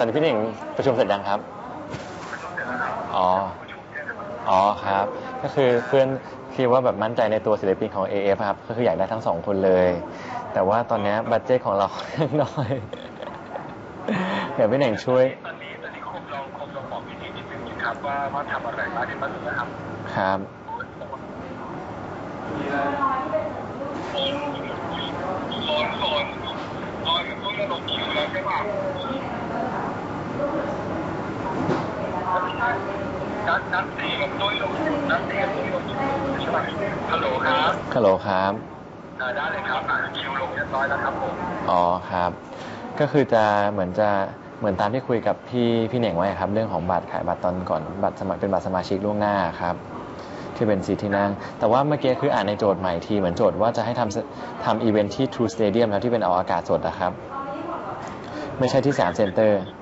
ตอนนี้พี่เน่งประชุมเสร็จยังครับ อ๋อ อ๋อครับ ก็คือเพื่อนคิดว่าแบบมั่นใจในตัวศิลปินของ AF ครับ ก็คืออยากได้ทั้งสองคนเลย แต่ว่าตอนเนี้ยบัตเจตของเรายังน้อย เดี๋ยวพี่เน่งช่วยตอนนี้ตอนนี้คมลองคมลองบอกพี่นิดนิดนึงนะครับว่าว่าทำอะไรบ้างในบ้านนะครับ ครับโซนโซนโซนโซนระบบคิวแล้วใช่ป่ะ นัดนัดสี่กับตุ้ยลงนัดสี่กับตุ้ยลงใช่ป่ะฮัลโหลครับฮัลโหลครับอ่าได้เลยครับอ่าคิวลงเรียบร้อยแล้วครับผมอ๋อครับ ก็คือจะเหมือนจะเหมือนตามที่คุยกับพี่พี่เหน่งไว้ครับ เรื่องของบัตรขายบัตรตอนก่อนบัตรสมัครเป็นบัตรสมาชิกล่วงหน้าครับ ที่เป็นสีที่นั่ง แต่ว่าเมื่อกี้คืออ่านในโจทย์ใหม่ทีเหมือนโจทย์ว่าจะให้ทำทำอีเวนท์ที่ True Stadium แล้วที่เป็นออกอากาศสดนะครับ ไม่ใช่ที่สามเซ็นเตอร์สเตเดียม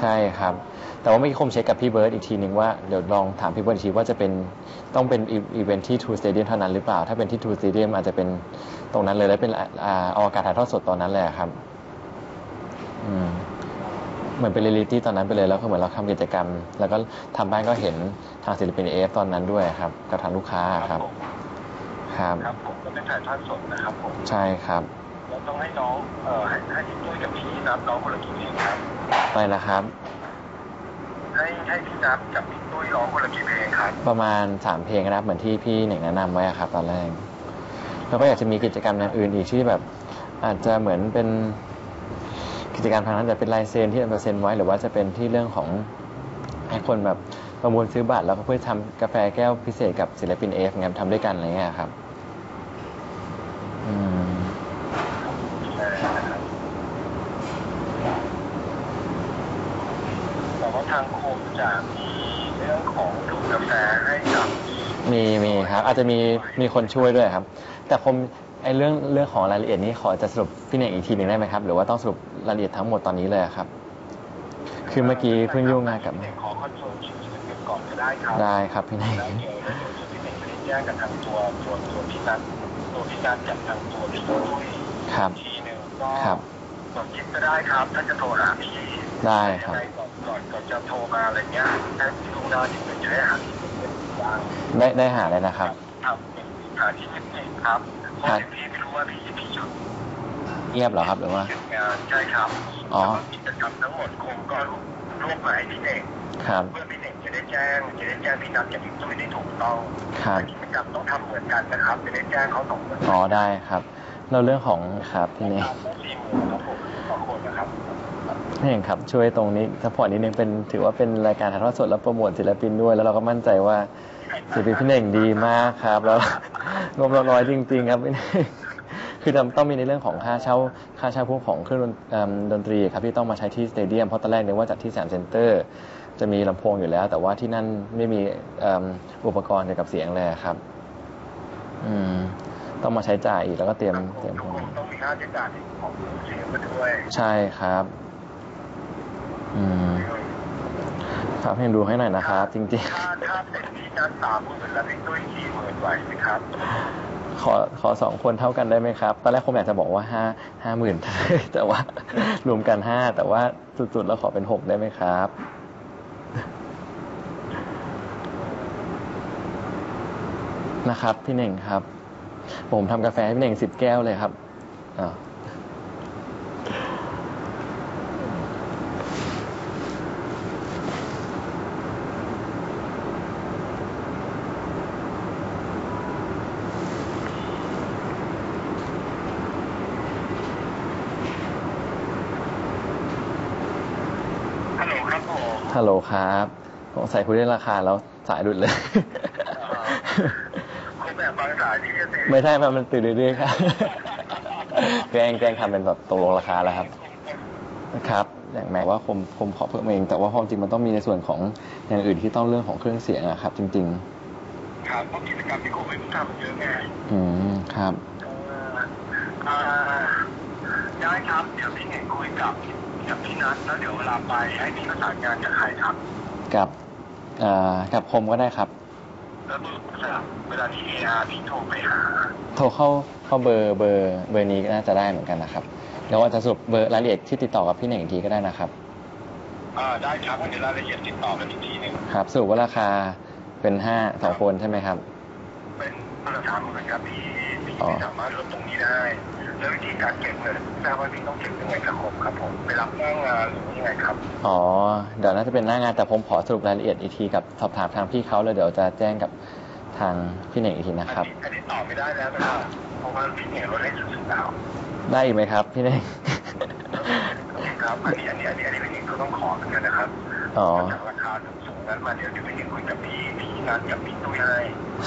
ใช่ครับ แต่ว่าเมื่อกี้คมเช็คกับพี่เบิร์ดอีกทีนึงว่าเดี๋ยวลองถามพี่เบิร์ดอีกทีว่าจะเป็นต้องเป็นอีเวนท์ที่ True Stadium เท่านั้นหรือเปล่า ถ้าเป็นที่ True Stadium อาจจะเป็นตรงนั้นเลยแล้วเป็นอ่าออกอากาศถ่ายทอดสดตอนนั้นเลยอะครับอืมเหมือนเป็นเรียลิตี้ตอนนั้นไปเลยแล้วก็เหมือนเราทำกิจกรรม แล้วก็ทำบ้านก็เห็นทางศิลปินเอฟตอนนั้นด้วยครับ กับทางลูกค้าครับผมครับครับผมก็เป็นถ่ายทอดสดนะครับผมใช่ครับ เราต้องให้น้องเอ่อให้ให้พี่ตุ้ยกับพี่นับน้องคนละกี่เพลงครับ ไปนะครับ ให้ให้พี่นับกับพี่ตุ้ยร้องคนละกี่เพลงครับ ประมาณสามเพลงนะครับ เหมือนที่พี่เหน่งแนะนำไว้อะครับ ตอนแรก แล้วก็อยากจะมีกิจกรรมอย่างอื่นอีกที่แบบ อาจจะเหมือนเป็นกิจกรรมทางนั้นจะเป็นลายเซ็นที่เอามาเซ็นไว้ หรือว่าจะเป็นที่เรื่องของให้คนแบบประมูลซื้อบัตรแล้วก็เพื่อทำกาแฟแก้วพิเศษกับศิลปินเอฟงานทำด้วยกันอะไรเงี้ยครับ อืม ใช่นะครับแต่ว่าทางโคม จะมีเรื่องของถุงกาแฟให้กับมีมีครับ อาจจะมีมีคนช่วยด้วยครับ แต่คมไอเรื่องเรื่องของรายละเอียดนี้ขอจะสรุปพี่เน่งอีกทีหนึ่งได้ไหมครับ หรือว่าต้องสรุปรายละเอียดทั้งหมดตอนนี้เลยครับ คือเมื่อกี้เพิ่งยุ่งงานกับเด็กขอคอนโทรลชื่อศิลปินก่อนก็ได้ครับได้ครับพี่เน่งแล้วเดี๋ยวแล้วเดี๋ยวพี่เน่งจะได้แจ้งกับทางตัวตัวตัวพี่นัทตัวพี่นัทกับทางตัวพี่ตุ้ยครับทีหนึ่งก็ครับกดคิดก็ได้ครับถ้าจะโทรหาพี่ได้ครับยังไง ก่อนก่อนก่อนจะโทรมาอะไรเงี้ยให้พี่ดูหน้าที่เป็นจะได้หาที่เป็นบ้างได้ได้หาเลยนะครับครับหาที่เป็นเองครับเพราะพี่ไม่รู้ว่าพี่พี่หยุดเงียบเหรอครับหรือว่าหยุดงานใช่ครับอ๋อแล้วก็กิจกรรมทั้งหมดคงก็รวบรวบมาให้พี่เน่งครับเพื่อพี่เน่งจะได้แจ้งจะได้แจ้งพี่นัทกับพี่ตุ้ยได้ถูกต้องครับกิจกรรมต้องทำเหมือนกันนะครับจะได้แจ้งเขาสองคนอ๋อได้ครับ เราเรื่องของครับพี่เน่ เน่งครับช่วยตรงนี้สปอร์ตนิดนึงเป็นถือว่าเป็นรายการถ่ายทอดสดและโปรโมทศิลปินด้วย แล้วเราก็มั่นใจว่าศิลปินพี่เน่งดีมากครับ แล้วงบเราร้อยจริง ๆ ครับพี่เน่งคือต้องมีในเรื่องของค่าเช่าค่าเช่าพวกของเครื่องดนเอิ่มดนตรีครับที่ต้องมาใช้ที่สเตเดียมเพราะตอนแรกนึกว่าจัดที่สามเซ็นเตอร์จะมีลำโพงอยู่แล้ว แต่ว่าที่นั่นไม่มีเอิ่มอุปกรณ์เกี่ยวกับเสียงเลยครับอืมต้องมาใช้จ่ายอีกแล้วก็เตรียมเตรียมพทุวกกคนนี้ต้องมีค่าใช้จ่ายของเสียงมาด้วย ใช่ครับ อืมครับให้ดูให้หน่อยนะครับ จริงถ้าถ้าเป็นที่นัดสามหมื่นแล้วพี่ตุ้ยสี่หมื่นไหวไหมครับๆขอขอสองคนเท่ากันได้ไหมครับ ตอนแรกผมอยากจะบอกว่าห้าห้าหมื่นแต่ว่ารวมกันห้าแต่ว่าสุดๆแล้วขอเป็นหกได้ไหมครับ นะครับ พี่เน่งครับ ผมทำกาแฟให้พี่เน่งสิบแก้วเลยครับอ่า ฮัลโหลครับผมฮัลโหลครับสงสัยคุยเรื่องราคาแล้วสายหลุดเลยคุณแบบบางสายที่จะติดไม่ใช่มันมันตื่นเรื่อยๆครับแกล้งแกล้งทำเป็นแบบตกลงราคาแล้วครับครับอย่างแม้ว่าคมคมขอเพิ่มเอง แต่ว่าความจริงมันต้องมีในส่วนของอย่างอื่นที่ต้องเรื่องของเครื่องเสียงอะครับ จริงครับเพราะกิจกรรมที่ผมไม่ทำเยอะไงๆอืมครับเอ่อเอ่อได้ครับ เดี๋ยวพี่เน่งคุยกับ กับพี่นัทแล้วเดี๋ยวเวลาไปให้พี่ประสานงานกับใครครับกับเอ่อกับคมก็ได้ครับ แล้วเบอร์โทรศัพท์เวลาที่เออาร์พี่โทรไปหา โทรเข้าเข้าเบอร์เบอร์เบอร์นี้ก็น่าจะได้เหมือนกันนะครับเดี๋ยวอาจจะสรุปเบอร์รายละเอียดที่ติดต่อกับพี่เน่งอีกทีก็ได้นะครับอ่าได้ครับวันนี้รายละเอียดติดต่อกันอีกทีหนึ่งครับสรุปว่าราคาเป็นห้าสองคนใช่ไหมครับ เป็นมาตรฐานเหมือนกับที่ที่อ๋อ ไม่สามารถลดตรงนี้ได้แล้ววิธีการเก็บเงินทราบว่าพี่ต้องเก็บยังไงครับผมครับผมไปรับหน้างานหรือยังไงครับอ๋อเดี๋ยวน่าจะเป็นหน้างานแต่ผมขอสรุปรายละเอียดอีกทีกับสอบถามทางพี่เขาเลยเดี๋ยวจะแจ้งกับทางพี่เน่งอีกทีนะครับอันนี้อันนี้ตอบไม่ได้แล้วนะครับเพราะว่าพี่เนี่ยลดให้สุดๆแล้วได้อีกไหมครับพี่เน่งครับอันนี้อันนี้อันนี้อันนี้พี่เองก็ต้องขอเหมือนกันนะครับอ๋อจากราคาสูงๆนั้นมาเดี๋ยวเดี๋ยวพี่เองคุยกับพี่พี่นัดกับพี่ตุ้ยให้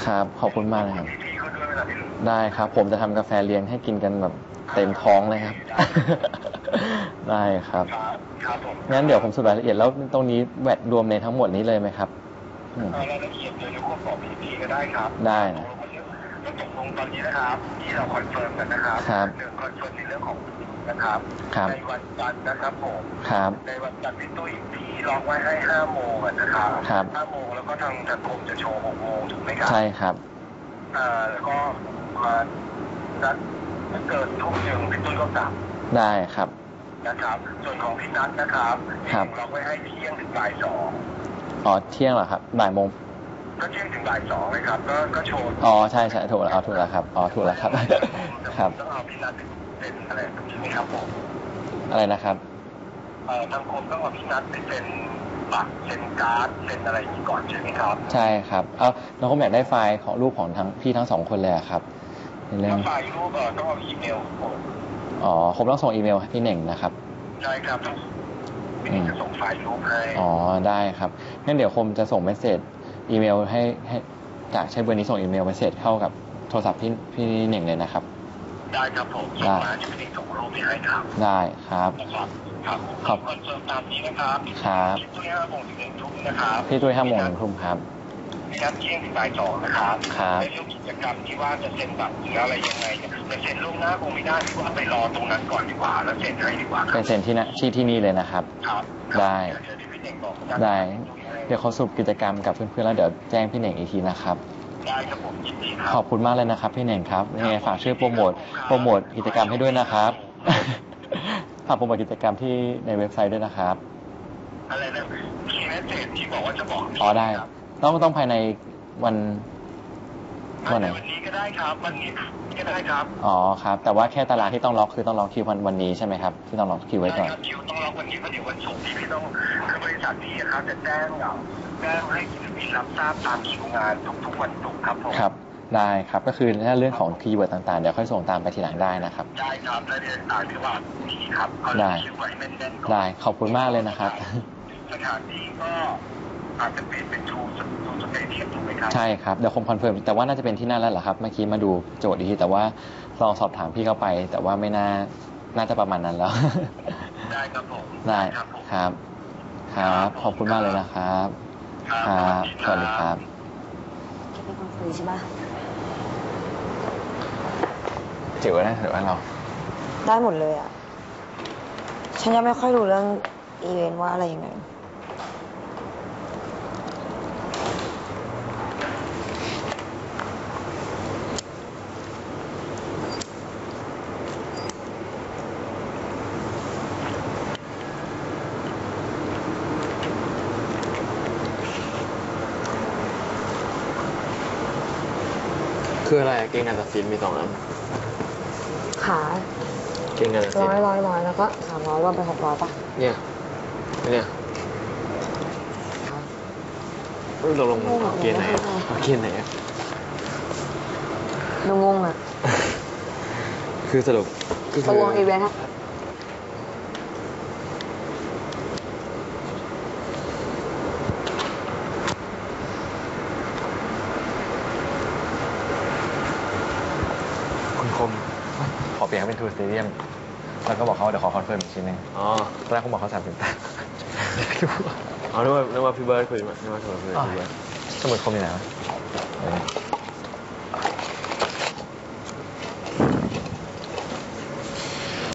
ครับขอบคุณมากเลยครับ พี่พี่เขาด้วยเวลาพี่ได้ครับ ผมจะทำกาแฟเลี้ยงให้กินกันแบบเต็มท้องเลยครับ ได้ครับ ครับครับผมงั้นเดี๋ยวผมสรุปรายละเอียดแล้วตรงนี้แวดรวมในทั้งหมดนี้เลยไหมครับอืม เอารายละเอียดเลยทุกคนบอกพี่พี่ก็ได้ครับได้นะแล้วตกลงตอนนี้นะครับ ที่เราคอนเฟิร์มกันนะครับครับ หนึ่งคอนเฟิร์มในเรื่องของนะครับ ครับในวันจันทร์นะครับผม ครับ ในวันจันทร์พี่ตุ้ยพี่ล็อกไว้ให้ห้าโมงอะนะครับครับ ห้าโมงแล้วก็ทางทางกรมจะโชว์หกโมงถูกไหมครับใช่ครับ อ่าแล้วก็มานัดถ้าเกิดทุ่มหนึ่งพี่ตุ้ยก็กลับได้ครับ นะครับ ส่วนของพี่นัทนะครับครับล็อกไว้ให้เที่ยงถึงบ่ายสองอ๋อเที่ยงเหรอครับบ่ายโมงก็เที่ยงถึงบ่ายสองเลยครับ ก็ก็โชว์อ๋อใช่ใช่ถูกแล้วเอาถูกแล้วครับอ๋อถูกแล้วครับ ครับ ต้องเอาพี่นัทเป็นอะไรใช่ไหมครับผมอะไรนะครับ เอ่อทางกรมต้องเอาพี่นัทไปเซ็น บัตรเซ็นการ์ดเซ็นอะไรอย่างนี้ก่อนใช่ไหมครับ ใช่ครับ เอาน้องผมอยากได้ไฟล์ของรูปของทั้งพี่ทั้งสองคนเลยอะครับในเรื่อถ้างไฟล์รูปเอ่อต้องเอาอีเมลผมอ๋อผมต้องส่งอีเมลให้พี่เน่งนะครับ ใช่ครับต้องพี่นี่จะส่งไฟล์รูปให้อ๋อได้ครับงั้นเดี๋ยวคมจะส่งเมสเซจอีเมลให้ให้จากใช้เบอร์นี้ส่งอีเมลเมสเซจเข้ากับโทรศัพท์พี่พี่เน่งเลยนะครับ ได้ครับผมส่งมาจะพี่นี่ส่งรูปไปให้ครับได้ครับนะครับครับครับคอนเฟิร์มตามนี้นะครับครับพี่ตุ้ยห้าโมงถึงหนึ่งทุ่มนะครับพี่ตุ้ยห้าโมงถึงทุ่มครับพี่นัทเที่ยงถึงบ่ายสองนะครับครับในเรื่องกิจกรรมที่ว่าจะเซ็นบัตรหรืออะไรยังไงเนี่ยจะเซ็นล่วงหน้าคงไม่ได้พี่ว่าไปรอตรงนั้นก่อนดีกว่าแล้วเซ็นให้ดีกว่าคไปรับเซ็นที่นะที่ที่นี่เลยนะครับครับได้เดี๋ยวที่พี่เน่งบอกได้ เดี๋ยวเขาสรุปกิจกรรมกับเพื่อนๆแล้วเดี๋ยวแจ้งพี่เน่งอีกทีนะครับ ได้ครับผมยินดีครัขอบคุณมากเลยนะครับ พี่เน่งครับยังไงฝากช่วยโปรโมทโปรโมทกิจกรรมให้ด้วยนะครับฝากโปรโมทกิจกรรมที่ในเว็บไซต์ด้วยนะครับ อะไรนะมีเมสเซจที่บอกว่าจะบอกพี่อ๋อได้ครับต้องต้องภายในวันภาวัยนไหในนวันนี้ก็ได้ครับ วันนี้ก็ได้ครับ อ๋อครับ แต่ว่าแค่ตารางที่ต้องล็อกคือต้องล็อกคิววันวันนี้ใช่ไหมครับ ที่ต้องล็อกคิวไว้ก่อนได้ครับคิวต้องล็อกวันนี้เพราะเดี๋ยววันศุกร์ที่พี่ต้องคือบริษัทพี่อะครับจะแจ้งเรา แจ้งให้ศิลปินรับทราบตามคิวงานทุกๆวันศุกร์ครับผมครับได้ครับก็คือถ้าเรื่องของคีย์เวิร์ดต่างๆ เดี๋ยวค่อยส่งตามไปทีหลังได้นะครับ ได้ครับได้เรียนอ่านที่ว่ามีครับเอาได้คิวไว้แน่นๆก่อนได้ขอบคุณมากเลยนะครับสถานที่ก็อาจจะเปลี่ยนเป็นทูทูสเตเดียมถูกไหมครับ ใช่ครับ เดี๋ยวคงคอนเฟิร์มแต่ว่าน่าจะเป็นที่นั่นแล้วเหรอครับ เมื่อกี้มาดูโจทย์อีกทีแต่ว่าลองสอบถามพี่เข้าไป แต่ว่าไม่น่าน่าจะประมาณนั้นแล้ว ได้ครับผม ได้ครับผมครับครับ ขอบคุณมากเลยนะครับ ครับสวัสดีครับเป็นคนคุยใช่ปะจิ๋วนะถือว่าเรา ได้หมดเลยอะ ฉันยังไม่ค่อยรู้เรื่องอีเวนต์ว่าอะไรยังไง คืออะไรอะเกงการตัดสินมีสองอันขาเกงการตัดสินร้อยร้อยร้อยแล้วก็สามร้อยรวมเป็นหกร้อยป่ะเนี่ยเนี่ยเอ้ยตกลงเอาเกณฑ์ไหนอะเอาเกณฑ์ไหนอะดูงงอะคือสรุปก็ตคืกอลงอีเวนต์ครั คุณคม ขอเปลี่ยนให้เป็นทูสเตเดียมแล้วก็บอกเขาว่าเดี๋ยวขอคอนเฟิร์มอีกทีนึงอ๋อตอนแรกเขาบอกเขาสามสิบแปดเอานึกว่านึกว่าพี่เบิร์ดคุยมานึกว่าโทรคุยกับพี่เบิร์ด สมุดคมอยู่ไหนวะเดี๋ยวนะ